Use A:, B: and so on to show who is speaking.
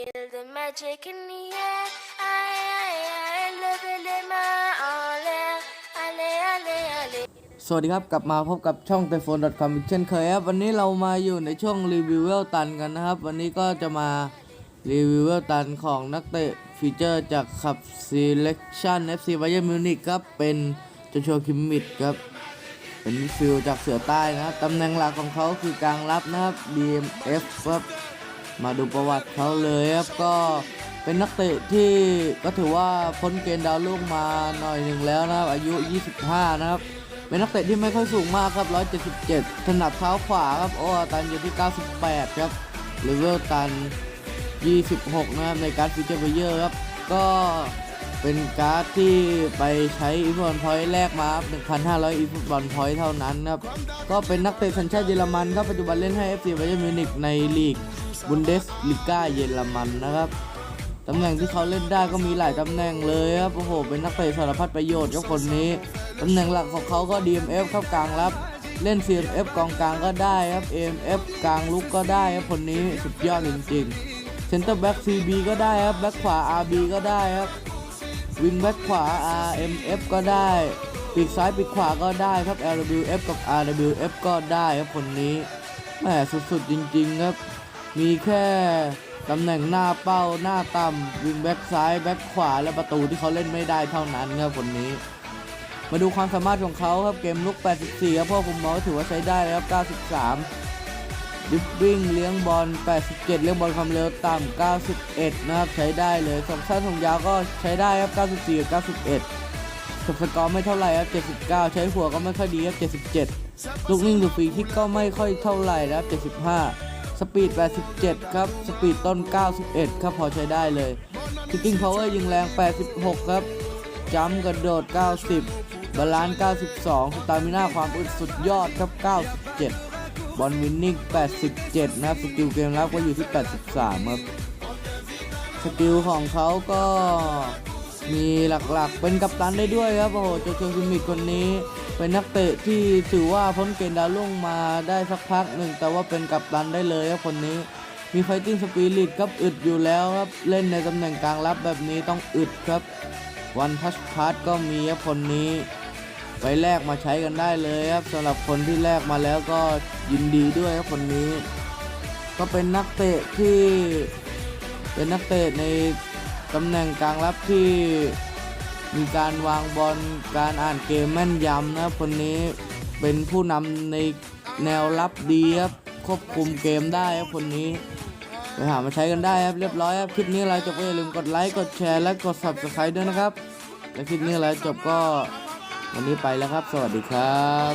A: Feel the magic in the air. I, I, I love it in my all air. Ale, ale, ale.
B: สวัสดีครับ กลับมาพบกับช่อง t e p h o n e c o m อีกเช่นเคยครับ วันนี้เรามาอยู่ในช่วงรีวิวเวลตันกันนะครับ วันนี้ก็จะมารีวิวเวลตันของนักเตะฟีเจอร์จากขับ Selection FC Bayern Munich ครับ เป็นจโชคิมมิดครับ เป็นฟิลจากเสือใต้นะครับตำแหน่งหลักของเขาคือกลางรับนะครับ DMF ครับ มาดูประวัติเขาเลยครับก็เป็นนักเตะที่ก็ถือว่าพ้นเกณฑ์ดาวรุ่งมาหน่อยหนึ่งแล้วนะครับอายุ 25 นะครับ เป็นนักเตะที่ไม่ค่อยสูงมากครับ 177 ถนัดเท้าขวาครับโอ้ตันอยู่ที่ 98 ครับเลเวลตัน 26 นะครับในการดฟีเจอร์เพเยอร์ครับก็เป็นการ์ดที่ไปใช้อีฟุตบอลพอยต์แรกมาครับ1,500 อีฟบอลพอยต์เท่านั้นครับ ก็เป็นนักเตะสัญชาติเยอรมันครับ ปัจจุบันเล่นให้ FC ไบเยอร์มิวนิกในลีก บุนเดสลิก้าเยอรมันนะครับตำแหน่งที่เขาเล่นได้ก็มีหลายตำแหน่งเลยครับโอ้โหเป็นนักเตะสารพัดประโยชน์ครับคนนี้ตำแหน่งหลักของเขาก็ DMF เข้ากลางรับ เล่น CMF กองกลางก็ได้ครับ AMF กลางลุกก็ได้ครับคนนี้สุดยอดจริงๆ Center Back CB ก็ได้ครับแบ็คขวา RB ก็ได้ครับวิงแบ็คขวา RMF ก็ได้ปีกซ้ายปีกขวาก็ได้ครับ LWF กับ RWF ก็ได้ครับคนนี้แหมสุดๆจริงๆครับ มีแค่ตำแหน่งหน้าเป้าหน้าต่ำวิงแบ็กซ้ายแบ็กขวาและประตูที่เขาเล่นไม่ได้เท่านั้นครับคนนี้ มาดูความสามารถของเขาครับเกมลุก 84 ครับพ่อคุมอลถือว่าใช้ได้เลยครับ93ดิฟวิ่งเลี้ยงบอล 87 เลี้ยงบอลความเร็วต่ำ 91 นะครับใช้ได้เลยสองสั้นสองยาวก็ใช้ได้ครับ94กับ91จบสกอร์ไม่เท่าไหร่ครับ79 ใช้หัวก็ไม่ค่อยดีครับ77 ลูกนิ่งหรือฟรีคิกก็ไม่ค่อยเท่าไหร่นะครับ75 สปีด 87 ครับ สปีดต้น 91 ครับ พอใช้ได้เลยคิกกิ้งพาวเวอร์ยิงแรง 86 ครับจัมกระโดด 90 บาลานซ์ 92 สตามิน่าความอึดสุดยอดครับ 97 บอลวินนิ่ง 87 นะครับ สกิลเกมรับก็อยู่ที่ 83 ครับ สกิลของเขาก็ มีหลักๆ เป็นกัปตันได้ด้วยครับ โอ้โหโจโจคิมิกคนนี้ เป็นนักเตะที่ถือว่าพ้นเกณฑ์ดาวรุ่งมาได้สักพักหนึ่ง แต่ว่าเป็นกัปตันได้เลยครับคนนี้ มีไฟติ้งสปิริตครับอึดอยู่แล้วครับ เล่นในตำแหน่งกลางรับแบบนี้ต้องอึดครับ วันทัชพาร์ตก็มีครับคนนี้ไปแลกมาใช้กันได้เลยครับสำหรับคนที่แลกมาแล้วก็ยินดีด้วยครับคนนี้ ก็เป็นนักเตะที่เป็นนักเตะใน ตำแหน่งกลางรับที่มีการวางบอลการอ่านเกมแม่นยำนะคนนี้เป็นผู้นำในแนวรับดีครับควบคุมเกมได้ครับคนนี้ไปหามาใช้กันได้ครับเรียบร้อยครับคลิปนี้อะไรจบก็อย่าลืมกดไลค์กดแชร์และกด subscribe ด้วยนะครับและคลิปนี้อะไรจบก็วันนี้ไปแล้วครับ สวัสดีครับ